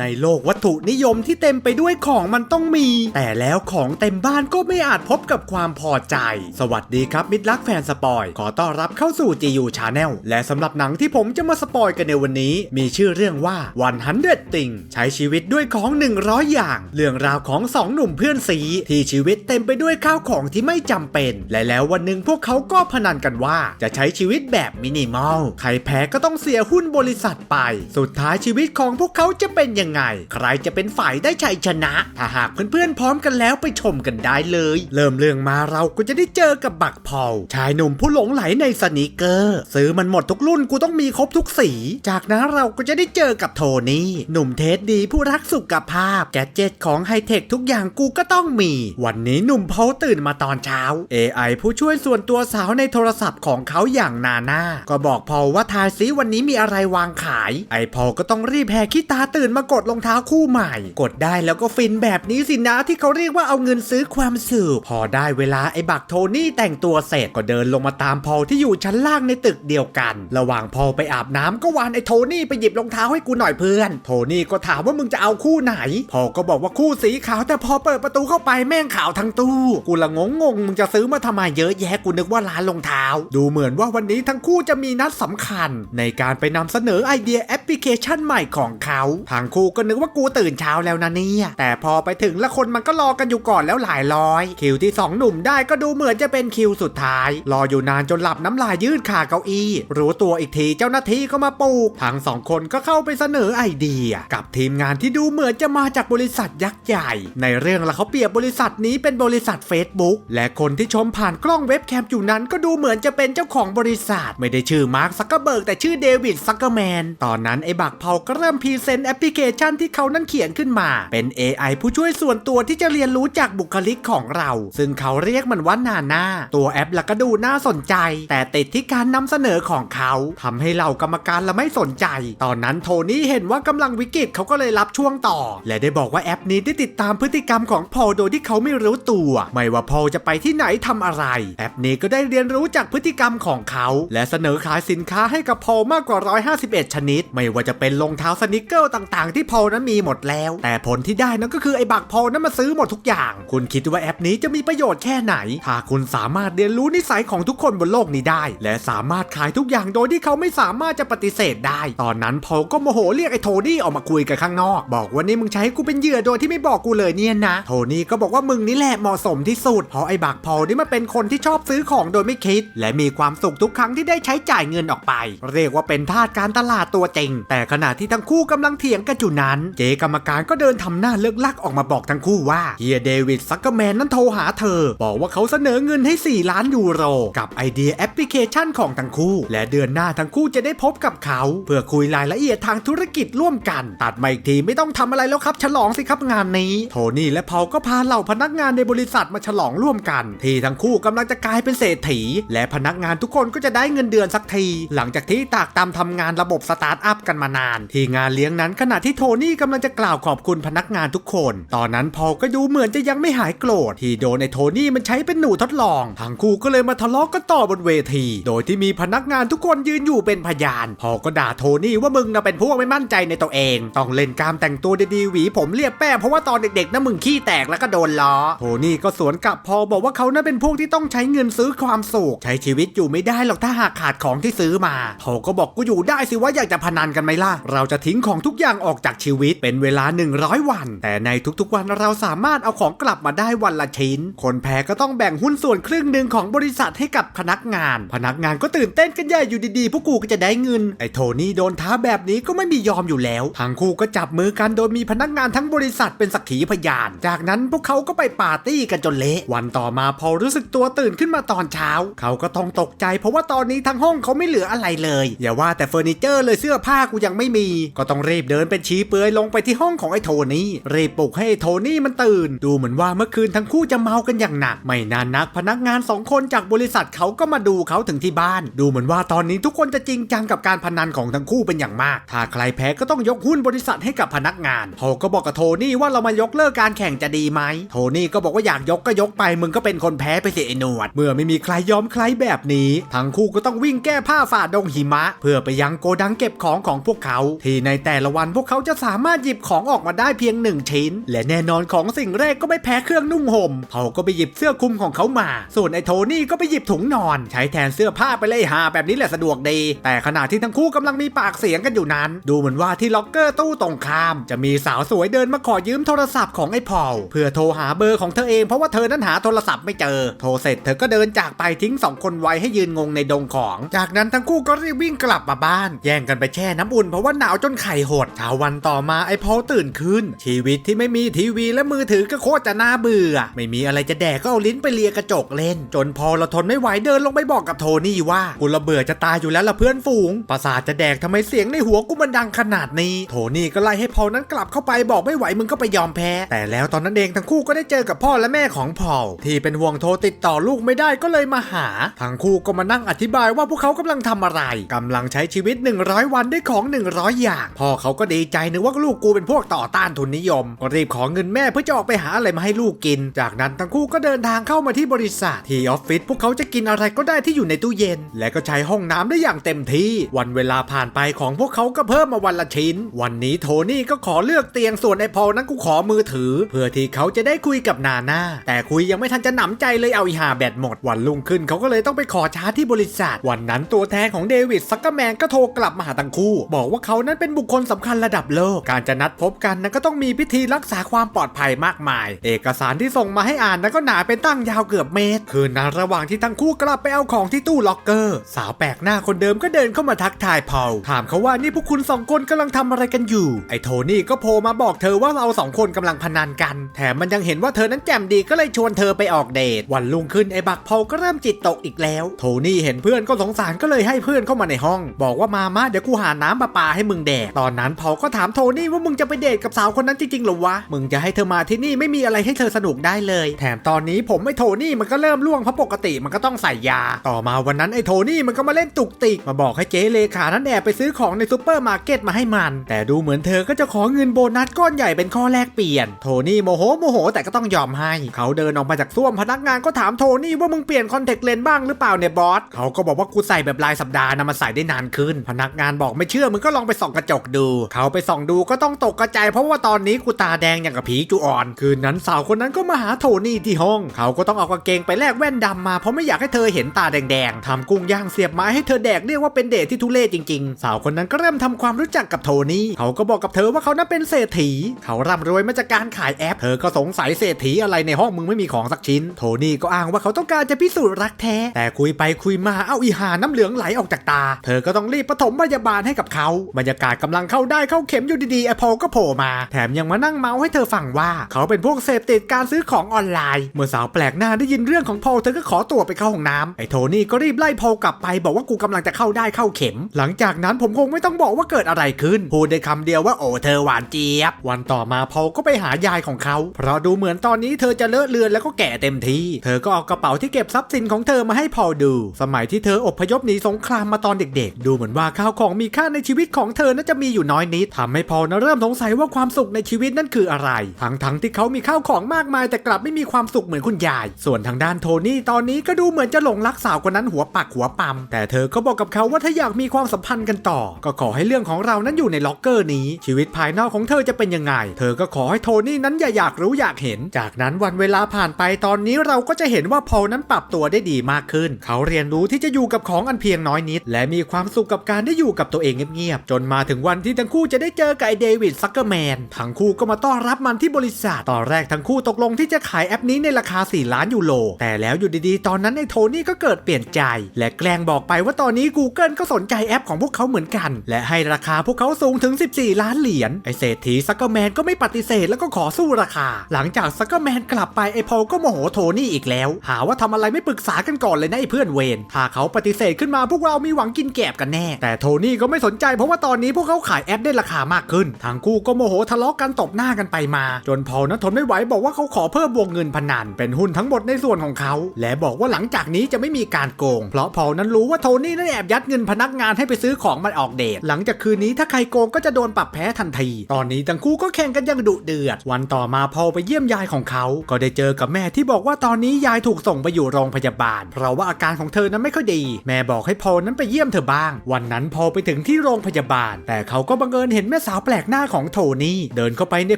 ในโลกวัตถุนิยมที่เต็มไปด้วยของมันต้องมี แต่แล้วของเต็มบ้านก็ไม่อาจพบกับความพอใจ สวัสดีครับมิตรรักแฟนสปอย ขอต้อนรับเข้าสู่ GU Channel และสำหรับหนังที่ผมจะมาสปอยกันในวันนี้ มีชื่อเรื่องว่า 100ติงใช้ชีวิตด้วยของ 100 อย่าง เรื่องราวของสองหนุ่มเพื่อนสี ที่ชีวิตเต็มไปด้วยข้าวของที่ไม่จำเป็น และแล้ววันหนึ่งพวกเขาก็พนันกันว่า จะใช้ชีวิตแบบมินิมอลใครแพ้ก็ต้องเสียหุ้นบริษัทไป สุดท้ายชีวิตของพวกเขาจะเป็นยังไง ใครจะเป็นฝ่ายได้ชัยชนะ ถ้าหากเพื่อนๆพร้อมกันแล้วไปชมกันได้เลย เริ่มเรื่องมาเราก็จะได้เจอกับบักพอลชายหนุ่มผู้หลงไหลในสนีกเกอร์ซื้อมันหมดทุกรุ่นกูต้องมีครบทุกสี จากนั้นเราก็จะได้เจอกับโทนี่หนุ่มเทสดีผู้รักสุขภาพแกเจ็ตของไฮเทคทุกอย่างกูก็ต้องมี วันนี้หนุ่มพอลตื่นมาตอนเช้า AI ผู้ช่วยส่วนตัวสาวในโทรศัพท์ของเขาอย่างนาน่าก็บอกพอลว่าทายซิวันนี้มีอะไรวางขาย ไอพอลก็ต้องรีบแหกขี้ตาตื่นมากดรองเท้าคู่ใหม่ กดได้แล้วก็ฟินแบบนี้สินะที่เขาเรียกว่าเอาเงินซื้อความสุขพอได้เวลาไอ้บักโทนี่แต่งตัวเสร็จก็เดินลงมาตามพอลที่อยู่ชั้นล่างในตึกเดียวกัน ระหว่างพอลไปอาบน้ำก็วานไอ้โทนี่ไปหยิบรองเท้าให้กูหน่อยเพื่อน โทนี่ก็ถามว่ามึงจะเอาคู่ไหน พอก็บอกว่าคู่สีขาวแต่พอเปิดประตูเข้าไปแม่งขาวทั้งตู้ กูละงงงงมึงจะซื้อมาทำไมเยอะแยะกูนึกว่าร้านรองเท้า ดูเหมือนว่าวันนี้ทั้งคู่จะมีนัดสำคัญ ในการไปนำเสนอไอเดียแอปพลิเคชันใหม่ของเขา ทางคู่ก็นึกว่ากูตื่นเช้าแล้วนะเนี่ย แต่พอไปถึงล้วคนมันก็รอกันอยู่ก่อนแล้วหลายร้อย คิวที่สองหนุ่มได้ก็ดูเหมือนจะเป็นคิวสุดท้าย รออยู่นานจนหลับน้ำลายยืดขาเก้าอี้ รู้ตัวอีกทีเจ้าหน้าที่ก็มาปลุกทั้งสองคนก็เข้าไปเสนอไอเดีย กับทีมงานที่ดูเหมือนจะมาจากบริษัทยักษ์ใหญ่ ในเรื่องละเขาเปรียบบริษัทนี้เป็นบริษัท Facebook และคนที่ชมผ่านกล้องเว็บแคมอยู่นั้นก็ดูเหมือนจะเป็นเจ้าของบริษัท ไม่ได้ชื่อมาร์คซักเกอร์เบิร์กแต่ชื่อเดวิดซักเกอร์แมนตอนนั้นไอ้บักเผาก็เริ่มพรีเซนต์แอปพลิเคชันที่เขานั้นเขียนขึ้นมา เป็น AI ผู้ช่วยส่วนตัวที่จะเรียนรู้จากบุคลิกของเรา ซึ่งเขาเรียกมันว่านาน่าตัวแอปละก็ดูน่าสนใจ แต่ติดที่การนำเสนอของเขาทำให้เรากรรมการละไม่สนใจ ตอนนั้นโทนี่เห็นว่ากำลังวิกฤตเขาก็เลยรับช่วงต่อ และได้บอกว่าแอปนี้ได้ติดตามพฤติกรรมของพอลโดยที่เขาไม่รู้ตัว ไม่ว่าพอลจะไปที่ไหนทำอะไร แอปนี้ก็ได้เรียนรู้จากพฤติกรรมของเขา และเสนอขายสินค้าให้กับพอลมากกว่า 151 ชนิด ไม่ว่าจะเป็นรองเท้าสนิเกิลต่างที่พอลนั้นมีหมดแล้ว แต่ผลที่ได้นั่นก็คือไอ้บักพอลนั้นมาซื้อหมดทุกอย่าง คุณคิดว่าแอปนี้จะมีประโยชน์แค่ไหน ถ้าคุณสามารถเรียนรู้นิสัยของทุกคนบนโลกนี้ได้ และสามารถขายทุกอย่างโดยที่เขาไม่สามารถจะปฏิเสธได้ ตอนนั้นพอลก็โมโหเรียกไอ้โทนี่ออกมาคุยกันข้างนอก บอกว่านี่มึงใช้กูเป็นเหยื่อโดยที่ไม่บอกกูเลยเนี่ยนะ โทนี่ก็บอกว่ามึงนี่แหละเหมาะสมที่สุดเพราะไอ้บักพอลนี่มันเป็นคนที่ชอบซื้อของโดยไม่คิด และมีความสุขทุกครั้งที่ได้ใช้จ่ายเงินออกไป เรียกว่าเป็นทาสการตลาดตัวจริง แต่ขณะที่ทั้งคู่กำลังเถียงกันู่นั้น เจกรรมการก็เดินทำหน้าเลิกลักออกมาบอกทั้งคู่ว่าเฮียเดวิดซักเกอร์แมนนั้นโทรหาเธอ บอกว่าเขาเสนอเงินให้ 4 ล้านยูโร กับไอเดียแอปพลิเคชันของทั้งคู่ และเดือนหน้าทั้งคู่จะได้พบกับเขา เพื่อคุยรายละเอียดทางธุรกิจร่วมกัน ตัดมาอีกทีไม่ต้องทำอะไรแล้วครับฉลองสิครับงานนี้ โทนี่และพอก็พาเหล่าพนักงานในบริษัทมาฉลองร่วมกัน ที่ทั้งคู่กำลังจะกลายเป็นเศรษฐี และพนักงานทุกคนก็จะได้เงินเดือนสักที หลังจากที่ตากตามทำงานระบบสตาร์ทอัพกันมานาน ที่งานเลี้ยงนั้นขณะที่โทนี่กำลังจะกล่าวขอบคุณพนักงานทุกคน ตอนนั้นพอก็ดูเหมือนจะยังไม่หายโกรธที่โดนไอ้โทนี่มันใช้เป็นหนูทดลองทั้งคู่ก็เลยมาทะเลาะกันต่อบนเวที โดยที่มีพนักงานทุกคนยืนอยู่เป็นพยาน พอก็ด่าโทนี่ว่ามึงน่ะเป็นพวกไม่มั่นใจในตัวเอง ต้องเล่นกามแต่งตัวดีๆหวี ผมเรียบแป้เพราะว่าตอนเด็กๆนะมึงขี้แตกแล้วก็โดนล้อโทนี่ก็สวนกลับพอบอกว่าเขาน่ะเป็นพวกที่ต้องใช้เงินซื้อความสุขใช้ชีวิตอยู่ไม่ได้หรอกถ้าหากขาดของที่ซื้อมาพอก็บอกกูอยู่ได้สิว่าอยากจะพนันกันไหมล่ะเราจะทิ้งของทุกอย่างออกจากชีวิตเป็นเวลา 100 วัน แต่ในทุกๆวันเราสามารถเอาของกลับมาได้วันละชิ้น คนแพ้ก็ต้องแบ่งหุ้นส่วนครึ่งหนึ่งของบริษัทให้กับพนักงาน พนักงานก็ตื่นเต้นกันใหญ่อยู่ดีๆพวกกูก็จะได้เงิน ไอ้โทนี่โดนท้าแบบนี้ก็ไม่มียอมอยู่แล้วทั้งคู่ก็จับมือกันโดยมีพนักงานทั้งบริษัทเป็นสักขีพยาน จากนั้นพวกเขาก็ไปปาร์ตี้กันจนเละ วันต่อมาพอรู้สึกตัวตื่นขึ้นมาตอนเช้า เขาก็ต้องตกใจ เพราะว่าตอนนี้ทั้งห้องเขาไม่เหลืออะไรเลย อย่าว่าแต่เฟอร์นิเจอร์เลยเสื้อผ้ากูยังไม่มี ก็ต้องรีบเดินเป็นชี้เปลือยลงไปที่ห้องของไอ้โทนี่รีบปลุกให้ไอ้โทนี่มันตื่น ดูเหมือนว่าเมื่อคืนทั้งคู่จะเมากันอย่างหนัก ไม่นานนักพนักงานสองคนจากบริษัทเขาก็มาดูเขาถึงที่บ้าน ดูเหมือนว่าตอนนี้ทุกคนจะจริงจังกับการพนันของทั้งคู่เป็นอย่างมาก ถ้าใครแพ้ก็ต้องยกหุ้นบริษัทให้กับพนักงานเขาก็บอกกับโทนี่ว่าเรามายกเลิกการแข่งจะดีไหมโทนี่ก็บอกว่าอยากยกก็ยกไปมึงก็เป็นคนแพ้ไปเสียไอ้หนวด เมื่อไม่มีใครยอมใครแบบนี้ ทั้งคู่ก็ต้องวิ่งแก้ผ้าฝ่าดงหิมะ เพื่อไปยังโกดังเก็บของของพวกเขา ที่ในแต่ละวันพวกเขาจะสามารถหยิบของออกมาได้เพียงหนึ่งชิ้น และแน่นอนของสิ่งแรกก็ไม่แพ้เครื่องนุ่งห่มเขาก็ไปหยิบเสื้อคลุมของเขามา ส่วนไอ้โทนี่ก็ไปหยิบถุงนอน ใช้แทนเสื้อผ้าไปเลยหาแบบนี้แหละสะดวกดี แต่ขณะที่ทั้งคู่กำลังมีปากเสียงกันอยู่นั้น ดูเหมือนว่าที่ล็อกเกอร์ตู้ตรงข้าม จะมีสาวสวยเดินมาขอยืมโทรศัพท์ของไอ้พอลเพื่อโทรหาเบอร์ของเธอเองเพราะว่าเธอนั้นหาโทรศัพท์ไม่เจอ โทรเสร็จเธอก็เดินจากไปทิ้งสองคนไว้ให้ยืนงงในดงของ จากนั้นทั้งคู่ก็รีบวิ่งกลับมาบ้าน แย่งกันไปแช่น้ำอุ่นเพราะว่าหนาวจนไข่หดเช้าวันต่อมาไอ้พอลตื่นขึ้น ชีวิตที่ไม่มีทีวีและมือถือก็โคตรจะน่าเบื่อ ไม่มีอะไรจะแดกก็เอาลิ้นไปเลียกระจกเล่น จนพอเราทนไม่ไหวเดินลงไปบอกกับโทนี่ว่ากูระเบื่อจะตายอยู่แล้วละเพื่อนฝูง ประสาทจะแดกทำไมเสียงในหัวกูมันดังขนาดนี้ โทนี่ก็ไล่ให้พอลนั้นกลับเข้าไปบอกไม่ไหวมึงก็ไปยอมแพ้ แต่แล้วตอนนั้นเองทั้งคู่ก็ได้เจอกับพ่อและแม่ของพอลที่เป็นห่วงโทรติดต่อลูกไม่ได้ก็เลยมาหา ทั้งคู่ก็มานั่งอธิบายว่าพวกเขากำลังทำอะไรกำลังใช้ชีวิต 100 วันด้วยของ 100 อย่าง พ่อเขาก็ดีใจจนึกว่าลูกกูเป็นพวกต่อต้านทุนนิยมก็รีบขอเงินแม่เพื่อจะออกไปหาอะไรมาให้ลูกกิน จากนั้นทั้งคู่ก็เดินทางเข้ามาที่บริษัทที่ออฟฟิศพวกเขาจะกินอะไรก็ได้ที่อยู่ในตู้เย็น และก็ใช้ห้องน้ำได้อย่างเต็มที่ วันเวลาผ่านไปของพวกเขาก็เพิ่มมาวันละชิ้น วันนี้โทนี่ก็ขอเลือกเตียงส่วนไอพอลนั้นกูขอมือถือ เพื่อที่เขาจะได้คุยกับนาน่าแต่คุยยังไม่ทันจะหนำใจเลยเอาอีหาแบตหมด วันรุ่งขึ้นเขาก็เลยต้องไปขอชาร์จที่บริษัท วันนั้นตัวแทนของเดวิดซักเกอร์แมนก็โทรกลับมาหาทั้งคู่ บอกว่าเขานั้นเป็นบุคคลสำคัญระดับโลก การจะนัดพบกันนั้นก็ต้องมีพิธีรักษาความปลอดภัยมากมาย เอกสารที่ส่งมาให้อ่านนั้นก็หนาเป็นตั้งยาวเกือบเมตร คืนนั้นระหว่างที่ทั้งคู่กลับไปเอาของที่ตู้ล็อกเกอร์ สาวแปลกหน้าคนเดิมก็เดินเข้ามาทักทายพอลถามเขาว่านี่พวกคุณสองคนกำลังทำอะไรกันอยู่ ไอ้โทนี่ก็โผล่มาบอกเธอว่าเราสองคนกำลังพนันกัน แถมมันยังเห็นว่าเธอนั้นแจ่มดีก็เลยชวนเธอไปออกเดท วันรุ่งขึ้นไอ้บักพอลก็เริ่มจิตตกอีกแล้ว โทนี่เห็นเพื่อนก็สงสารก็เลยให้เพื่อนเข้ามาในห้อง บอกว่ามามาเดี๋ยวกูหาน้ำประปาให้มึงแดกตอนนั้นพอลก็ถามโทนี่ว่ามึงจะไปเดทกับสาวคนนั้นจริงๆหรอวะ มึงจะให้เธอมาที่นี่ไม่มีอะไรให้เธอสนุกได้เลย แถมตอนนี้ผมไอ้โทนี่มันก็เริ่มล่วงเพราะปกติมันก็ต้องใส่ยา ต่อมาวันนั้นไอ้โทนี่มันก็มาเล่นตุกติกมาบอกให้เจ๊เลขานั้นแอบไปซื้อของในซูเปอร์มาร์เก็ตมาให้มัน แต่ดูเหมือนเธอก็จะขอเงินโบนัสก้อนใหญ่เป็นข้อแลกเปลี่ยน โทนี่โมโหโมโห แต่ก็ต้องยอมให้ เขาเดินออกมาจากส้วมพนักงานก็ถามโทนี่ว่ามึงเปลี่ยนคอนแทคเลนส์บ้างหรือเปล่าเนี่ยบอสเขาก็บอกว่ากูใส่แบบรายสัปดาห์นะมันใส่ได้นานขึ้น พนักงานบอกไม่เชื่อมึงก็ลองไปส่องกระจกดู เขาไปส่องดูก็ต้องตกกระจายเพราะว่าตอนนี้กูตาแดงอย่างกับผีจูอ่อน คืนนั้นสาวคนนั้นก็มาหาโทนี่ที่ห้อง เขาก็ต้องเอากางเกงไปแลกแว่นดำมาเพราะไม่อยากให้เธอเห็นตาแดงๆทำกุ้งย่างเสียบไม้ให้เธอแดกเรียกว่าเป็นเดทที่ทุเรศจริงๆ สาวคนนั้นก็เริ่มทำความรู้จักกับโทนี่เขาก็บอกกับเธอว่าเขานั้นเป็นเศรษฐี เขาร่ำรวยมาจากการขายแอป เธอก็สงสัยเศรษฐีอะไรในห้องมึงไม่มีของสักชิ้น โทนี่ก็อ้างว่าเขาต้องการจะพิสูจน์รักแท้ แต่คุยไปคุยมาเอาอีหาน้ำเหลืองไหลออกจากตา เธอก็ต้องรีบปฐมพยาบาลให้กับเขาบรรยากาศกำลังเข้าได้เข้าเข็มอยู่ดีๆไอพอลก็โผล่มา แถมยังมานั่งเมาให้เธอฟังว่า เขาเป็นพวกเสพติดการซื้อของออนไลน์ เมื่อสาวแปลกหน้าได้ยินเรื่องของพอลเธอก็ขอตัวไปเข้าห้องน้ำไอโทนี่ก็รีบไล่พอลกลับไป บอกว่ากูกำลังจะเข้าได้เข้าเข็ม หลังจากนั้นผมคงไม่ต้องบอกว่าเกิดอะไรขึ้น พูดได้คำเดียวว่าโอ้เธอหวานเจี๊ยบ วันต่อมาพอลก็ไปหายายของเขา เพราะดูเหมือนตอนนี้เธอจะเลอะเลือนแล้วก็แก่เต็มทีเธอก็เอากระเป๋าที่เก็บทรัพย์สินของเธอมาให้พอลดู สมัยที่เธออพยพหนีสงครามมาตอนเด็ก ๆ ดูเหมือนว่าข้าวของมีค่าในชีวิตของเธอน่าจะมีอยู่น้อยนิดททำให้พอลนะเริ่มสงสัยว่าความสุขในชีวิตนั่นคืออะไร ทั้งๆที่เขามีข้าวของมากมายแต่กลับไม่มีความสุขเหมือนคุณยาย ส่วนทางด้านโทนี่ตอนนี้ก็ดูเหมือนจะหลงรักสาวคนนั้นหัวปักหัวปั๊มแต่เธอก็บอกกับเขาว่าถ้าอยากมีความสัมพันธ์กันต่อ ก็ขอให้เรื่องของเรานั้นอยู่ในล็อกเกอร์นี้ ชีวิตภายนอกของเธอจะเป็นยังไง เธอก็ขอให้โทนี่นั้นอย่าอยากรู้อยากเห็น จากนั้นวันเวลาผ่านไปตอนนี้เราก็จะเห็นว่าพอลนั้นปรับตัวได้ดีมากขึ้น เขาเรียนรู้ที่จะอยู่กับของอันเพียงน้อยนิด และมีความสุขกับการได้อยู่กับตัวเองเงียบๆจนมาถึงวันที่ทั้งคู่จะได้เจอกับไอเดวิดซักเกอร์แมนทั้งคู่ก็มาต้อนรับมันที่บริษัทตอนแรกทั้งคู่ตกลงที่จะขายแอปนี้ในราคา 4 ล้านยูโรแต่แล้วอยู่ดีๆ ตอนนั้นไอโทนี่ก็เกิดเปลี่ยนใจ และแกล้งบอกไปว่าตอนนี้ Google ก็สนใจแอปของพวกเขาเหมือนกัน และให้ราคาพวกเขาสูงถึง 14 ล้านเหรียญไอเศรษฐีซักเกอร์แมนก็ไม่ปฏิเสธแล้วก็ขอสู้ราคา หลังจากซักเกอร์แมนกลับไปไอพอลก็โมโหโทนี่อีกแล้ว หาว่าทำอะไรไม่ปรึกษากันก่อนเลยนะไอเพื่อนเวนถ้าเขาปฏิเสธขึ้นมาพวกเรามีหวังกินแกบกันแน่ แต่โทนี่ก็ไม่สนใจเพราะว่าตอนนี้พวกเขาขายแอปได้ราคามากขึ้นทั้งคู่ก็โมโหทะเลาะกันตบหน้ากันไปมา จนพอลนั้นทนไม่ไหวบอกว่าเขาขอเพิ่มวงเงินพนันเป็นหุ้นทั้งหมดในส่วนของเขา และบอกว่าหลังจากนี้จะไม่มีการโกง เพราะพอลนั้นรู้ว่าโทนี่นั้นแอบยัดเงินพนักงานให้ไปซื้อของมันออกเดทหลังจากคืนนี้ถ้าใครโกงก็จะโดนปรับแพ้ทันที ตอนนี้ทั้งคู่ก็แข่งกันย่างดุเดือด วันต่อมาพอลไปเยี่ยมยายของเขา ก็ได้เจอกับแม่ที่บอกว่าตอนนี้ยายถูกส่งไปอยู่โรงพยาบาล เพราะว่าอาการของเธอนั้นไม่ค่อยดี แม่บอกให้พอลนั้นไปเยี่ยมเธอบ้าง วันนั้นพอลไปถึงที่โรงพยาบาล แต่เขาก็บังเอิญเห็นนแม่สาวแปลกหน้าของโทนี่เดินเข้าไปใน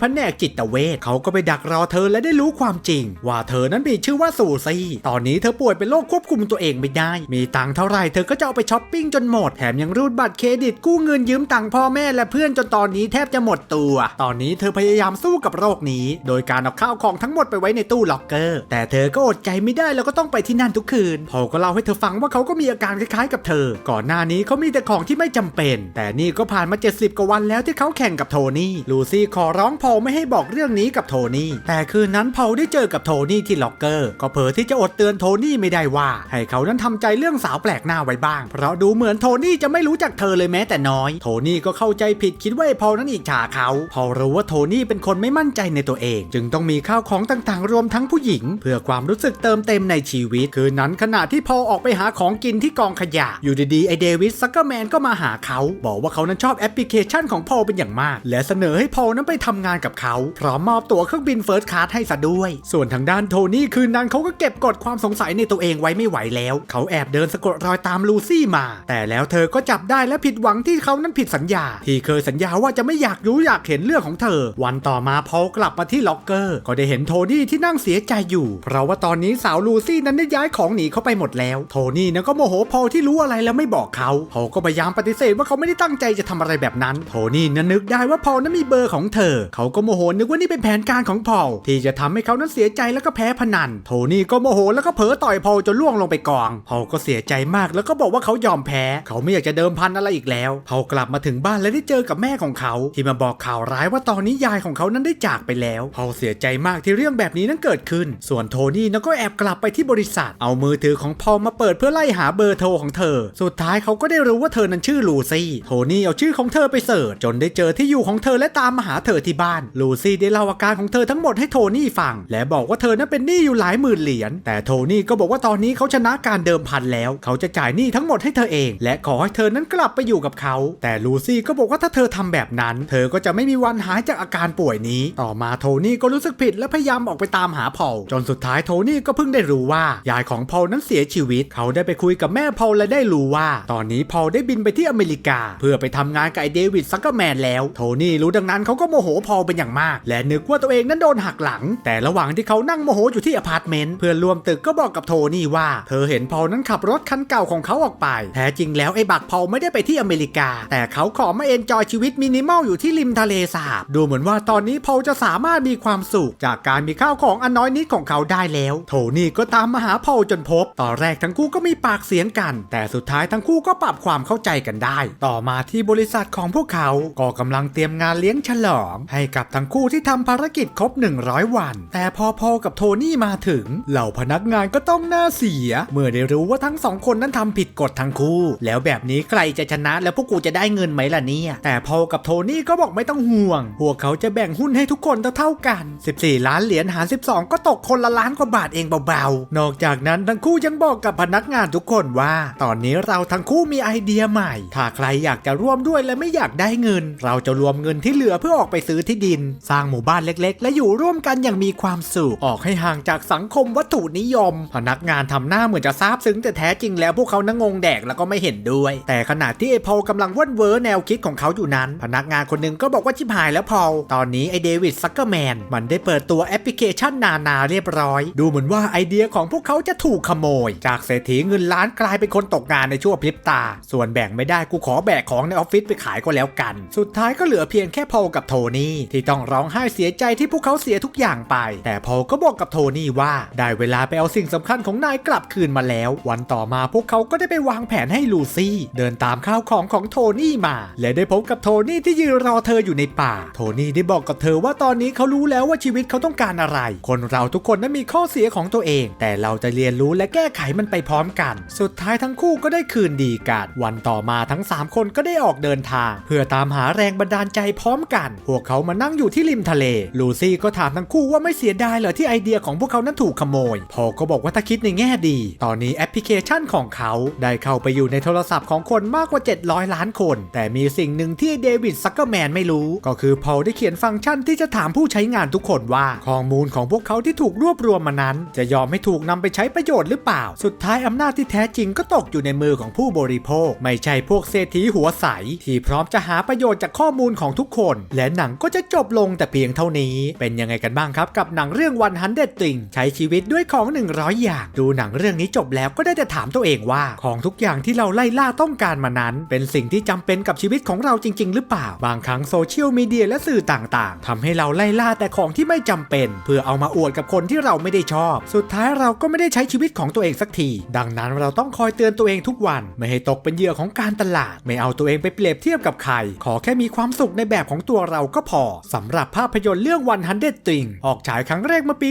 แผนกจิตเวชเขาก็ไปดักรอเธอและได้รู้ความจริง ว่าเธอนั้นมีชื่อว่าซูซี่ตอนนี้เธอป่วยเป็นโรคควบคุมตัวเองไม่ได้ มีตังค์เท่าไหร่เธอก็จะเอาไปช้อปปิ้งจนหมด แถมยังรูดบัตรเครดิตกู้เงินยืมตังค์พ่อแม่และเพื่อนจนตอนนี้แทบจะหมดตัว ตอนนี้เธอพยายามสู้กับโรคนี้ โดยการเอาข้าวของทั้งหมดไปไว้ในตู้ล็อกเกอร์ แต่เธอก็อดใจไม่ได้แล้วก็ต้องไปที่นั่นทุกคืนพอก็เล่าให้เธอฟังว่าเขาก็มีอาการคล้ายๆ กับเธอ ก่อนหน้านี้เขามีแต่ของที่ไม่จำเป็น แต่นี่ก็ผ่านมา 70 กว่าวันแล้วแล้วที่เขาแข่งกับโทนี่ลูซี่ขอร้องพอลไม่ให้บอกเรื่องนี้กับโทนี่แต่คืนนั้นพอลได้เจอกับโทนี่ที่ล็อกเกอร์ก็เผลอที่จะอดเตือนโทนี่ไม่ได้ว่า ให้เขานั้นทำใจเรื่องสาวแปลกหน้าไว้บ้าง เพราะดูเหมือนโทนี่จะไม่รู้จักเธอเลยแม้แต่น้อย โทนี่ก็เข้าใจผิดคิดว่าพอลนั้นอิจฉาเขาพอรู้ว่าโทนี่เป็นคนไม่มั่นใจในตัวเอง จึงต้องมีข้าวของต่างๆ รวมทั้งผู้หญิง เพื่อความรู้สึกเติมเต็มในชีวิต คืนนั้นขณะที่พอออกไปหาของกินที่กองขยะอยู่ดีๆไอเดวิดซักเกอร์แมนก็มาหาเขา บอกว่าเขานั้นชอบแอปพลิเคชันของพอลเป็นอย่างมาก และเสนอให้พอลนั้นไปทำงานกับเขาพร้อมมอบตั๋วเครื่องบินเฟิร์สคลาสให้ซะด้วย ส่วนทางด้านโทนี่คืนนั้นเขาก็เก็บกดความสงสัยในตัวเองไว้ไม่ไหวแล้ว เขาแอบเดินสะกดรอยตามลูซี่มา แต่แล้วเธอก็จับได้และผิดหวังที่เขานั้นผิดสัญญา ที่เคยสัญญาว่าจะไม่อยากรู้อยากเห็นเรื่องของเธอ วันต่อมาพอลกลับมาที่ล็อกเกอร์ ก็ได้เห็นโทนี่ที่นั่งเสียใจอยู่ เพราะว่าตอนนี้สาวลูซี่นั้นได้ย้ายของหนีเข้าไปหมดแล้ว โทนี่นั้นก็โมโหพอลที่รู้อะไรแล้วไม่บอกเขาพอลก็พยายามปฏิเสธว่าเขาไม่ได้ตั้งใจจะทำอะไรแบบนั้น โทนี่นั้นนึกได้ว่าพอลนั้นมีเบอร์ของเธอ เขาก็โมโหนึกว่านี่เป็นแผนการของพอลที่จะทำให้เขานั้นเสียใจแล้วก็แพ้พนัน โทนี่ก็โมโหแล้วก็เผลอต่อยพอลจนล่วงลงไปกองพอลก็เสียใจมากแล้วก็บอกว่าเขายอมแพ้ เขาไม่อยากจะเดิมพันอะไรอีกแล้วพอลกลับมาถึงบ้านและได้เจอกับแม่ของเขา ที่มาบอกข่าวร้ายว่าตอนนี้ยายของเขานั้นได้จากไปแล้วพอลเสียใจมากที่เรื่องแบบนี้นั้นเกิดขึ้น ส่วนโทนี่นั้นก็แอบกลับไปที่บริษัท เอามือถือของพอลมาเปิดเพื่อไล่หาเบอร์โทรของเธอ สุดท้ายเขาก็ได้รู้ว่าเธอนั้นชื่อลูซี่ โทนี่เอาชื่อของเธอไปเสิร์ชจนได้เจอที่อยู่ของเธอและตามมาหาเธอที่บ้าน ลูซี่ได้เล่าอาการของเธอทั้งหมดให้โทนี่ฟัง และบอกว่าเธอนั้นเป็นหนี้อยู่หลายหมื่นเหรียญ แต่โทนี่ก็บอกว่าตอนนี้เขาชนะการเดิมพันแล้ว เขาจะจ่ายหนี้ทั้งหมดให้เธอเอง และขอให้เธอนั้นกลับไปอยู่กับเขา แต่ลูซี่ก็บอกว่าถ้าเธอทำแบบนั้น เธอก็จะไม่มีวันหายจากอาการป่วยนี้ ต่อมาโทนี่ก็รู้สึกผิดและพยายามออกไปตามหาพอลจนสุดท้ายโทนี่ก็เพิ่งได้รู้ว่ายายของพอลนั้นเสียชีวิต เขาได้ไปคุยกับแม่พอลและได้รู้ว่า ตอนนี้พอลได้บินไปที่อเมริกา เพื่อไปทำงานกับไอเดวิดซักเกอร์แมนแล้ว โทนี่รู้ดังนั้นเขาก็โมโหพอลเป็นอย่างมาก และนึกว่าตัวเองนั้นโดนหักหลัง แต่ระหว่างที่เขานั่งโมโหอยู่ที่อพาร์ตเมนต์เพื่อนร่วมตึกก็บอกกับโทนี่ว่า เธอเห็นพอลนั้นขับรถคันเก่าของเขาออกไป แท้จริงแล้วไอ้บักพอลไม่ได้ไปที่อเมริกา แต่เขาขอมาเอนจอยชีวิตมินิมอลอยู่ที่ริมทะเลสาบดูเหมือนว่าตอนนี้พอลจะสามารถมีความสุข จากการมีข้าวของอันน้อยนิดของเขาได้แล้ว โทนี่ก็ตามมาหาพอลจนพบ ตอนแรกทั้งคู่ก็มีปากเสียงกัน แต่สุดท้ายทั้งคู่ก็ปรับความเข้าใจกันได้ ต่อมาที่บริษัทของพวกเขาก็กำลังเตรียมงานเลี้ยงฉลอง ให้กับทั้งคู่ที่ทำภารกิจครบ 100 วัน แต่พอพอกับโทนี่มาถึง เหล่าพนักงานก็ต้องหน้าเสีย เมื่อได้รู้ว่าทั้งสองคนนั้นทำผิดกฎทั้งคู่ แล้วแบบนี้ใครจะชนะแล้วพวกกูจะได้เงินไหมล่ะเนี่ย แต่พอกับโทนี่ก็บอกไม่ต้องห่วง พวกเขาจะแบ่งหุ้นให้ทุกคนเท่าๆกัน 14 ล้านเหรียญหาร 12 ก็ตกคนละล้านกว่าบาทเองเบาๆ นอกจากนั้นทั้งคู่ยังบอกกับพนักงานทุกคนว่า ตอนนี้เราทั้งคู่มีไอเดียใหม่ ถ้าใครอยากจะร่วมด้วยและไม่อยากได้เงินเราจะรวมเงินที่เหลือเพื่อออกไปซื้อที่ดิน สร้างหมู่บ้านเล็กๆ และอยู่ร่วมกันอย่างมีความสุขออกให้ห่างจากสังคมวัตถุนิยม พนักงานทำหน้าเหมือนจะซาบซึ้งแต่แท้จริงแล้วพวกเขานั่งงงแดกแล้วก็ไม่เห็นด้วย แต่ขณะที่ไอพอลกำลังว่นเวอร์แนวคิดของเขาอยู่นั้น พนักงานคนหนึงก็บอกว่าชิบหายแล้วพอลตอนนี้ไอเดวิดซักเกอร์แมนมันได้เปิดตัวแอปพลิเคชันนานาเรียบร้อย ดูเหมือนว่าไอเดียของพวกเขาจะถูกขโมย จากเศรษฐีเงินล้านกลายเป็นคนตกงานในชั่วพริบตา ส่วนแบ่งไม่ได้กูขอแบกของในออฟฟิศไปขายก็แล้วกันสุดท้ายก็เหลือเพียงแค่พอลกับโทนี่ที่ต้องร้องไห้เสียใจที่พวกเขาเสียทุกอย่างไป แต่พอลก็บอกกับโทนี่ว่า ได้เวลาไปเอาสิ่งสำคัญของนายกลับคืนมาแล้ว วันต่อมาพวกเขาก็ได้ไปวางแผนให้ลูซี่ เดินตามข้าวของของโทนี่มา และได้พบกับโทนี่ที่ยืนรอเธออยู่ในป่า โทนี่ได้บอกกับเธอว่าตอนนี้เขารู้แล้วว่าชีวิตเขาต้องการอะไร คนเราทุกคนนั้นมีข้อเสียของตัวเอง แต่เราจะเรียนรู้และแก้ไขมันไปพร้อมกัน สุดท้ายทั้งคู่ก็ได้คืนดีกัน วันต่อมาทั้ง 3 คนก็ได้ออกเดินทาง เพื่อตามหาแรงบันดาลใจพร้อมกัน พวกเขามานั่งอยู่ที่ริมทะเล ลูซี่ก็ถามทั้งคู่ว่าไม่เสียดายเหรอที่ไอเดียของพวกเขานั้นถูกขโมย พอก็บอกว่าถ้าคิดในแง่ดี ตอนนี้แอปพลิเคชันของเขาได้เข้าไปอยู่ในโทรศัพท์ของคนมากกว่า 700 ล้านคน แต่มีสิ่งหนึ่งที่เดวิดซักเกอร์แมนไม่รู้ ก็คือพอได้เขียนฟังก์ชันที่จะถามผู้ใช้งานทุกคนว่าข้อมูลของพวกเขาที่ถูกรวบรวมมานั้น จะยอมให้ถูกนำไปใช้ประโยชน์หรือเปล่า สุดท้ายอำนาจที่แท้จริงก็ตกอยู่ในมือของผู้บริโภค ไม่ใช่พวกเศรษฐีหัวใสที่พร้อมจะหาประประโยชน์จากข้อมูลของทุกคน และหนังก็จะจบลงแต่เพียงเท่านี้ เป็นยังไงกันบ้างครับกับหนังเรื่องวันฮันเดติงใช้ชีวิตด้วยของ 100 อย่าง ดูหนังเรื่องนี้จบแล้วก็ได้แต่ถามตัวเองว่า ของทุกอย่างที่เราไล่ล่าต้องการมานั้น เป็นสิ่งที่จำเป็นกับชีวิตของเราจริง ๆ หรือเปล่า บางครั้งโซเชียลมีเดียและสื่อต่างๆทำให้เราไล่ล่าแต่ของที่ไม่จำเป็น เพื่อเอามาอวดกับคนที่เราไม่ได้ชอบ สุดท้ายเราก็ไม่ได้ใช้ชีวิตของตัวเองสักที ดังนั้นเราต้องคอยเตือนตัวเองทุกวัน ไม่ให้ตกเป็นเหยื่อของการตลาด ไม่เอาตัวเองไปเปรียบเทียบกับใครขอแค่มีความสุขในแบบของตัวเราก็พอสำหรับภาพยนตร์เรื่อง 100 Things ออกฉายครั้งแรกเมื่อปี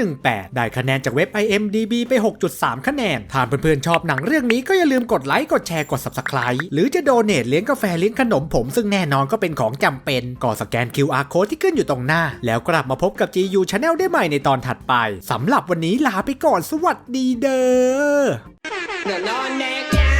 2018 ได้คะแนนจากเว็บ IMDB ไป 6.3 คะแนนถ้าเพื่อนๆชอบหนังเรื่องนี้ก็อย่าลืมกดไลค์กดแชร์กด Subscribe หรือจะโดเนทเลี้ยงกาแฟเลี้ยงขนมผม ซึ่งแน่นอนก็เป็นของจำเป็นก็สแกน QR code ที่ขึ้นอยู่ตรงหน้า แล้วกลับมาพบกับ GU Channel ได้ใหม่ในตอนถัดไปสำหรับวันนี้ลาไปก่อนสวัสดีเด้อ The Lord,